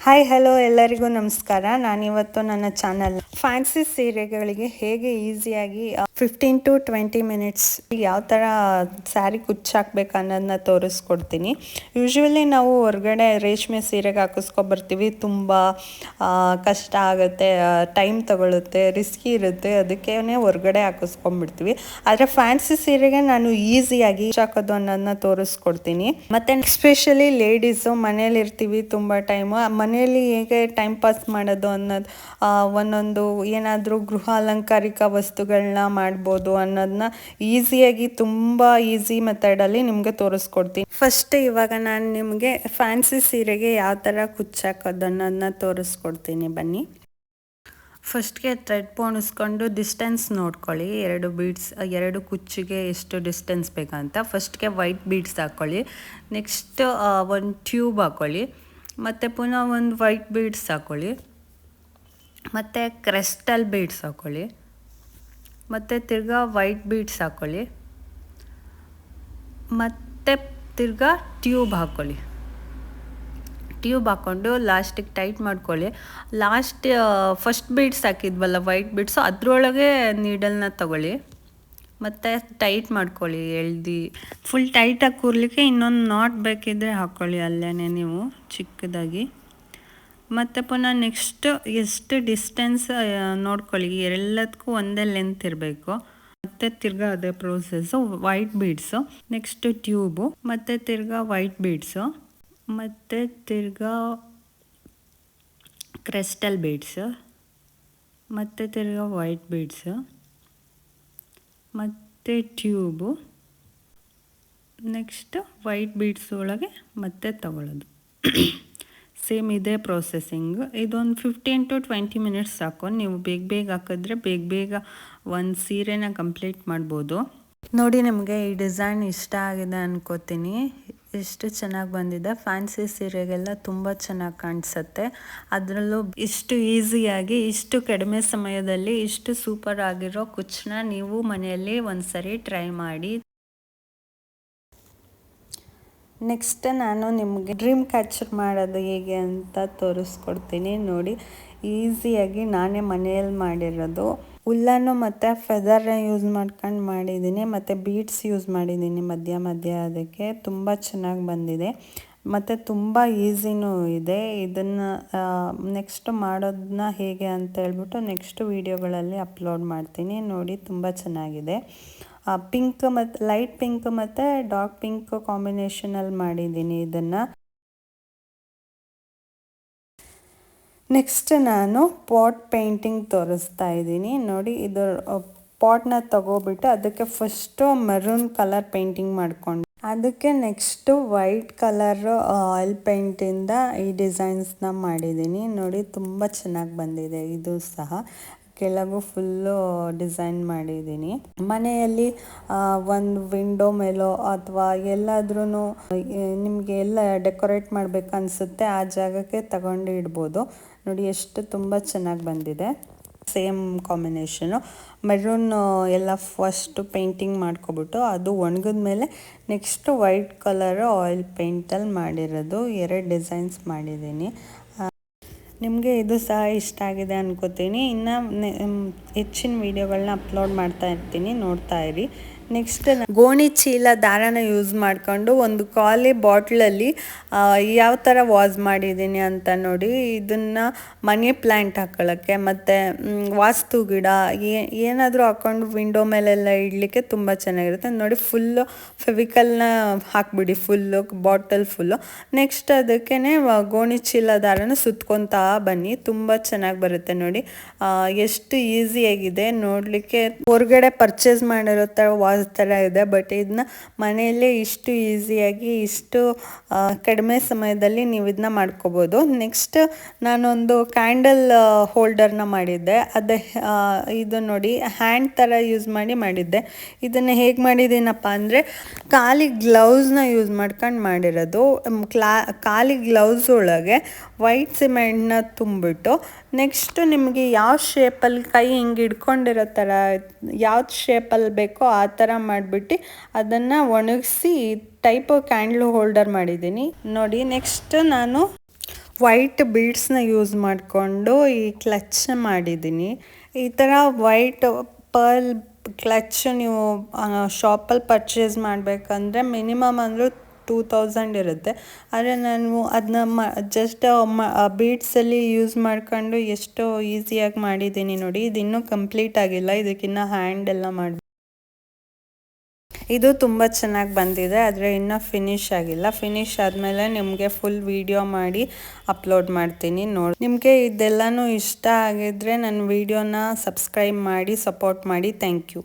Hi hello ಎಲ್ಲರಿಗೂ ನಮಸ್ಕಾರ. ನಾನಿವತ್ತು ನನ್ನ ಚಾನಲ್ ಫ್ಯಾನ್ಸಿ ಸೀರೆಗಳಿಗೆ ಹೇಗೆ ಈಸಿಯಾಗಿ ಫಿಫ್ಟೀನ್ ಟು ಟ್ವೆಂಟಿ ಮಿನಿಟ್ಸ್ ಯಾವ ಥರ ಸ್ಯಾರಿ ಕುಚ್ಚಾಕ್ಬೇಕು ಅನ್ನೋದನ್ನ ತೋರಿಸ್ಕೊಡ್ತೀನಿ. ಯೂಶ್ವಲಿ ನಾವು ಹೊರಗಡೆ ರೇಷ್ಮೆ ಸೀರೆಗೆ ಹಾಕಿಸ್ಕೊಬರ್ತೀವಿ. ತುಂಬ ಕಷ್ಟ ಆಗುತ್ತೆ ಟೈಮ್ ತಗೊಳುತ್ತೆ ರಿಸ್ಕಿ ಇರುತ್ತೆ. ಅದಕ್ಕೇ ಹೊರಗಡೆ ಹಾಕಿಸ್ಕೊಂಡ್ಬಿಡ್ತೀವಿ. ಆದರೆ ಫ್ಯಾನ್ಸಿ ಸೀರೆಗೆ ನಾನು ಈಸಿಯಾಗಿ ಹಾಕೋದು ಅನ್ನೋದನ್ನ ತೋರಿಸ್ಕೊಡ್ತೀನಿ. ಮತ್ತು ಎಸ್ಪೆಷಲಿ ಲೇಡೀಸು ಮನೇಲಿ ಇರ್ತೀವಿ ತುಂಬ ಟೈಮು ಮನೆಯಲ್ಲಿ ಹೇಗೆ ಟೈಮ್ ಪಾಸ್ ಮಾಡೋದು ಅನ್ನೋದು ಒಂದೊಂದು ಏನಾದರೂ ಗೃಹ ಅಲಂಕಾರಿಕ ವಸ್ತುಗಳನ್ನ ಮಾಡ್ಬೋದು ಅನ್ನೋದನ್ನ ಈಸಿಯಾಗಿ ತುಂಬ ಈಸಿ ಮೆಥಡಲ್ಲಿ ನಿಮಗೆ ತೋರಿಸ್ಕೊಡ್ತೀನಿ. ಫಸ್ಟ್ ಇವಾಗ ನಾನು ನಿಮಗೆ ಫ್ಯಾನ್ಸಿ ಸೀರೆಗೆ ಯಾವ ಥರ ಕುಚ್ಚಾಕೋದು ಅನ್ನೋದನ್ನ ತೋರಿಸ್ಕೊಡ್ತೀನಿ ಬನ್ನಿ. ಫಸ್ಟ್ಗೆ ಥ್ರೆಡ್ ಪೋಣಿಸ್ಕೊಂಡು ಡಿಸ್ಟೆನ್ಸ್ ನೋಡ್ಕೊಳ್ಳಿ. ಎರಡು ಬೀಡ್ಸ್ ಎರಡು ಕುಚ್ಚಿಗೆ ಎಷ್ಟು ಡಿಸ್ಟೆನ್ಸ್ ಬೇಕಂತ. ಫಸ್ಟ್ಗೆ ವೈಟ್ ಬೀಡ್ಸ್ ಹಾಕ್ಕೊಳ್ಳಿ ನೆಕ್ಸ್ಟ್ ಒಂದು ಟ್ಯೂಬ್ ಹಾಕ್ಕೊಳ್ಳಿ ಮತ್ತು ಪುನಃ ಒಂದು ವೈಟ್ ಬೀಡ್ಸ್ ಹಾಕ್ಕೊಳ್ಳಿ ಮತ್ತು ಕ್ರೆಸ್ಟಲ್ ಬೀಡ್ಸ್ ಹಾಕ್ಕೊಳ್ಳಿ ಮತ್ತು ತಿರ್ಗಾ ವೈಟ್ ಬೀಡ್ಸ್ ಹಾಕ್ಕೊಳ್ಳಿ ಮತ್ತು ತಿರ್ಗಾ ಟ್ಯೂಬ್ ಹಾಕ್ಕೊಳ್ಳಿ ಟ್ಯೂಬ್ ಹಾಕ್ಕೊಂಡು ಲಾಸ್ಟಿಗೆ ಟೈಟ್ ಮಾಡ್ಕೊಳ್ಳಿ. ಲಾಸ್ಟ್ ಫಸ್ಟ್ ಬೀಡ್ಸ್ ಹಾಕಿದ್ವಲ್ಲ ವೈಟ್ ಬೀಡ್ಸು ಅದರೊಳಗೆ ನೀಡಲ್ನ ತಗೊಳ್ಳಿ. ಮತ್ತು ಟೈಟ್ ಮಾಡ್ಕೊಳ್ಳಿ, ಎಳ್ದು. ಫುಲ್ ಟೈಟಾಗಿ ಕೂರ್ಲಿಕ್ಕೆ ಇನ್ನೊಂದು ನಾಟ್ ಬೇಕಿದ್ದರೆ ಹಾಕ್ಕೊಳ್ಳಿ ಅಲ್ಲೇ ನೀವು ಚಿಕ್ಕದಾಗಿ. ಮತ್ತು ಪುನಃ ನೆಕ್ಸ್ಟ್ ಎಷ್ಟು ಡಿಸ್ಟೆನ್ಸ್ ನೋಡ್ಕೊಳ್ಳಿ. ಎಲ್ಲದಕ್ಕೂ ಒಂದೇ ಲೆಂತ್ ಇರಬೇಕು. ಮತ್ತು ತಿರ್ಗಾ ಅದೇ process white beads next tube ಮತ್ತು ತಿರ್ಗಾ ವೈಟ್ ಬೀಡ್ಸು ಮತ್ತು ತಿರ್ಗಾ ಕ್ರಿಸ್ಟಲ್ ಬೀಡ್ಸು ಮತ್ತು ತಿರ್ಗಾ ವೈಟ್ ಬೀಡ್ಸು ಮತ್ತು ಟ್ಯೂಬು ನೆಕ್ಸ್ಟ್ ವೈಟ್ ಬೀಡ್ಸ್ ಒಳಗೆ ಮತ್ತೆ ತಗೊಳ್ಳೋದು. ಸೇಮ್ ಇದೇ ಪ್ರೊಸೆಸಿಂಗ್ ಇದೊಂದು ಫಿಫ್ಟೀನ್ ಟು ಟ್ವೆಂಟಿ ಮಿನಿಟ್ಸ್ ಸಾಕು. ನೀವು ಬೇಗ ಬೇಗ ಹಾಕಿದ್ರೆ ಬೇಗ ಬೇಗ ಒಂದು ಸೀರೆನ ಕಂಪ್ಲೀಟ್ ಮಾಡ್ಬೋದು. ನೋಡಿ ನಿಮಗೆ ಈ ಡಿಸೈನ್ ಇಷ್ಟ ಆಗಿದೆ ಅನ್ಕೋತೀನಿ. ಎಷ್ಟು ಚೆನ್ನಾಗಿ ಬಂದಿದೆ. ಫ್ಯಾನ್ಸಿ ಸೀರೆಗೆಲ್ಲ ತುಂಬ ಚೆನ್ನಾಗಿ ಕಾಣಿಸುತ್ತೆ. ಅದರಲ್ಲೂ ಇಷ್ಟು ಈಸಿಯಾಗಿ ಇಷ್ಟು ಕಡಿಮೆ ಸಮಯದಲ್ಲಿ, ಇಷ್ಟು ಸೂಪರ್ ಆಗಿರೋ ಕುಚ್ಚನ್ನ ನೀವು ಮನೆಯಲ್ಲಿ ಒಂದ್ಸರಿ ಟ್ರೈ ಮಾಡಿ. ನೆಕ್ಸ್ಟ್ ನಾನು ನಿಮಗೆ ಡ್ರೀಮ್ ಕ್ಯಾಚರ್ ಮಾಡೋದು ಹೇಗೆ ಅಂತ ತೋರಿಸ್ಕೊಡ್ತೀನಿ ನೋಡಿ. ಈಸಿಯಾಗಿ ನಾನೇ ಮನೆಯಲ್ಲಿ ಮಾಡಿರೋದು. ಹುಲ್ಲನ್ನು ಮತ್ತು ಫೆದರ್ನ ಯೂಸ್ ಮಾಡ್ಕೊಂಡು ಮಾಡಿದ್ದೀನಿ. ಮತ್ತು ಬೀಡ್ಸ್ ಯೂಸ್ ಮಾಡಿದ್ದೀನಿ ಮಧ್ಯ ಮಧ್ಯ ಅದಕ್ಕೆ. ತುಂಬ ಚೆನ್ನಾಗಿ ಬಂದಿದೆ. ಮತ್ತು ತುಂಬ ಈಸಿನೂ ಇದೆ. ಇದನ್ನು ನೆಕ್ಸ್ಟ್ ಮಾಡೋದನ್ನ ಹೇಗೆ ಅಂತ ಹೇಳ್ಬಿಟ್ಟು ನೆಕ್ಸ್ಟ್ ವೀಡಿಯೋಗಳಲ್ಲಿ ಅಪ್ಲೋಡ್ ಮಾಡ್ತೀನಿ. ನೋಡಿ, ತುಂಬ ಚೆನ್ನಾಗಿದೆ. ಪಿಂಕ್ ಮತ್ತು ಲೈಟ್ ಪಿಂಕ್ ಮತ್ತು ಡಾರ್ಕ್ ಪಿಂಕ್ ಕಾಂಬಿನೇಷನಲ್ಲಿ ಮಾಡಿದ್ದೀನಿ ಇದನ್ನು. ನೆಕ್ಸ್ಟ್ ನಾನು ಪಾಟ್ ಪೇಂಟಿಂಗ್ ತೋರಿಸ್ತಾ ಇದ್ದೀನಿ. ನೋಡಿ, ಇದು ಪಾಟ್ನ ತಗೋಬಿಟ್ಟು ಅದಕ್ಕೆ ಫಸ್ಟು ಮೆರೂನ್ ಕಲರ್ ಪೇಂಟಿಂಗ್ ಮಾಡಿಕೊಂಡು ಅದಕ್ಕೆ ನೆಕ್ಸ್ಟು ವೈಟ್ ಕಲರ್ ಆಯಿಲ್ ಪೇಂಟಿಂದ ಈ ಡಿಸೈನ್ಸ್ನ ಮಾಡಿದ್ದೀನಿ. ನೋಡಿ, ತುಂಬ ಚೆನ್ನಾಗಿ ಬಂದಿದೆ. ಇದು ಸಹ ಕೆಳಗು ಫುಲ್ಲು ಡಿಸೈನ್ ಮಾಡಿದ್ದೀನಿ. ಮನೆಯಲ್ಲಿ ಒಂದು ವಿಂಡೋ ಮೇಲೋ ಅಥವಾ ಎಲ್ಲಾದ್ರೂ ನಿಮಗೆ ಎಲ್ಲ ಡೆಕೋರೇಟ್ ಮಾಡಬೇಕು ಅನಿಸುತ್ತೆ, ಆ ಜಾಗಕ್ಕೆ ತಗೊಂಡು ಇಡ್ಬೋದು. ನೋಡಿ, ಎಷ್ಟು ತುಂಬ ಚೆನ್ನಾಗಿ ಬಂದಿದೆ. Same combination. ಮೆರೂನ್ ಎಲ್ಲ ಫಸ್ಟು ಪೇಂಟಿಂಗ್ ಮಾಡ್ಕೊಬಿಟ್ಟು ಅದು ಒಣಗಿದ ಮೇಲೆ ನೆಕ್ಸ್ಟ್ ವೈಟ್ ಕಲರು ಆಯಿಲ್ ಪೇಂಟಲ್ಲಿ ಮಾಡಿರೋದು. ಎರಡು ಡಿಸೈನ್ಸ್ ಮಾಡಿದ್ದೀನಿ. ನಿಮಗೆ ಇದು ಸಹ ಇಷ್ಟ ಆಗಿದೆ ಅನ್ಕೋತೀನಿ. ಇನ್ನು ಹೆಚ್ಚಿನ ವೀಡಿಯೋಗಳನ್ನ ಅಪ್ಲೋಡ್ ಮಾಡ್ತಾ ಇರ್ತೀನಿ ನೋಡ್ತಾ ಇರಿ. ನೆಕ್ಸ್ಟ್ ಗೋಣಿ ಚೀಲ ದಾರನ ಯೂಸ್ ಮಾಡಿಕೊಂಡು ಒಂದು ಖಾಲಿ ಬಾಟ್ಲಲ್ಲಿ ಯಾವ ಥರ ವಾಸ್ ಮಾಡಿದ್ದೀನಿ ಅಂತ ನೋಡಿ, ಇದನ್ನು ಮನಿ ಪ್ಲ್ಯಾಂಟ್ ಹಾಕೊಳ್ಳೋಕ್ಕೆ ಮತ್ತು ವಾಸ್ತು ಗಿಡ ಏನಾದರೂ ಹಾಕ್ಕೊಂಡು ವಿಂಡೋ ಮೇಲೆಲ್ಲ ಇಡಲಿಕ್ಕೆ ತುಂಬ ಚೆನ್ನಾಗಿರುತ್ತೆ. ನೋಡಿ ಫುಲ್ಲು ಫೆವಿಕಲ್ನ ಹಾಕ್ಬಿಡಿ ಫುಲ್ಲು ಬಾಟಲ್ ಫುಲ್ಲು ನೆಕ್ಸ್ಟ್ ಅದಕ್ಕೇ ಗೋಣಿ ಚೀಲ ದಾರನ ಸುತ್ಕೊತಾ ಬನ್ನಿ, ತುಂಬ ಚೆನ್ನಾಗಿ ಬರುತ್ತೆ ನೋಡಿ. ಎಷ್ಟು ಈಸಿಯಾಗಿದೆ ನೋಡಲಿಕ್ಕೆ ಹೊರಗಡೆ ಪರ್ಚೇಸ್ ಮಾಡಿರೋ ಥರ ವಾಸ್ ಥರ ಇದೆ. ಬಟ್ ಇದನ್ನ ಮನೆಯಲ್ಲೇ ಇಷ್ಟು ಈಸಿಯಾಗಿ ಇಷ್ಟು ಕಡಿಮೆ ಸಮಯದಲ್ಲಿ ನೀವು ಇದನ್ನ ಮಾಡ್ಕೋಬೋದು. ನೆಕ್ಸ್ಟ್ ನಾನೊಂದು ಕ್ಯಾಂಡಲ್ ಹೋಲ್ಡರ್ನ ಮಾಡಿದ್ದೆ. ಅದು ಇದು ನೋಡಿ ಹ್ಯಾಂಡ್ ಥರ ಯೂಸ್ ಮಾಡಿ ಮಾಡಿದ್ದೆ. ಇದನ್ನು ಹೇಗೆ ಮಾಡಿದ್ದೀನಪ್ಪ ಅಂದರೆ ಖಾಲಿ ಗ್ಲೌಸ್ನ ಯೂಸ್ ಮಾಡ್ಕೊಂಡು ಮಾಡಿರೋದು. ಕ್ಲಾ, ಖಾಲಿ ಗ್ಲೌಸ್ ಒಳಗೆ ವೈಟ್ ಸಿಮೆಂಟ್ನ ತುಂಬಿಟ್ಟು ನೆಕ್ಸ್ಟು ನಿಮಗೆ ಯಾವ ಶೇಪಲ್ಲಿ ಕೈ ಹಿಂಗೆ ಹಿಡ್ಕೊಂಡಿರೋ ಥರ ಯಾವ್ದು ಶೇಪಲ್ಲಿ ಬೇಕೋ ಆ ಥರ ಮಾಡಿಬಿಟ್ಟು ಅದನ್ನು ಒಣಗಿಸಿ ಟೈಪ್ ಕ್ಯಾಂಡ್ಲ್ ಹೋಲ್ಡರ್ ಮಾಡಿದ್ದೀನಿ. ನೋಡಿ ನೆಕ್ಸ್ಟ್ ನಾನು ವೈಟ್ ಬೀಡ್ಸ್ನ ಯೂಸ್ ಮಾಡಿಕೊಂಡು ಈ ಕ್ಲಚ್ ಮಾಡಿದ್ದೀನಿ. ಈ ಥರ ವೈಟ್ ಪರ್ಲ್ ಕ್ಲಚ್ ನೀವು ಶಾಪಲ್ಲಿ ಪರ್ಚೇಸ್ ಮಾಡಬೇಕಂದ್ರೆ ಮಿನಿಮಮ್ ಅಂದರೂ ಟೂ ತೌಸಂಡ್ ಇರುತ್ತೆ. ಆದರೆ ನಾನು ಅದನ್ನ ಮ ಜಸ್ಟ್ ಮ ಬೀಡ್ಸಲ್ಲಿ ಯೂಸ್ ಮಾಡ್ಕೊಂಡು ಎಷ್ಟು ಈಸಿಯಾಗಿ ಮಾಡಿದ್ದೀನಿ ನೋಡಿ. ಇದು ಇನ್ನೂ ಕಂಪ್ಲೀಟ್ ಆಗಿಲ್ಲ. ಇದಕ್ಕಿನ್ನ ಹ್ಯಾಂಡ್ ಎಲ್ಲ ಮಾಡಿ, ಇದು ತುಂಬ ಚೆನ್ನಾಗಿ ಬಂದಿದೆ. ಆದರೆ ಇನ್ನೂ ಫಿನಿಶ್ ಆಗಿಲ್ಲ. ಫಿನಿಶ್ ಆದಮೇಲೆ ನಿಮಗೆ ಫುಲ್ ವಿಡಿಯೋ ಮಾಡಿ ಅಪ್ಲೋಡ್ ಮಾಡ್ತೀನಿ. ನೋಡಿ, ನಿಮಗೆ ಇದೆಲ್ಲನೂ ಇಷ್ಟ ಆಗಿದ್ರೆ ನನ್ನ ವಿಡಿಯೋನ ಸಬ್ಸ್ಕ್ರೈಬ್ ಮಾಡಿ ಸಪೋರ್ಟ್ ಮಾಡಿ. Thank you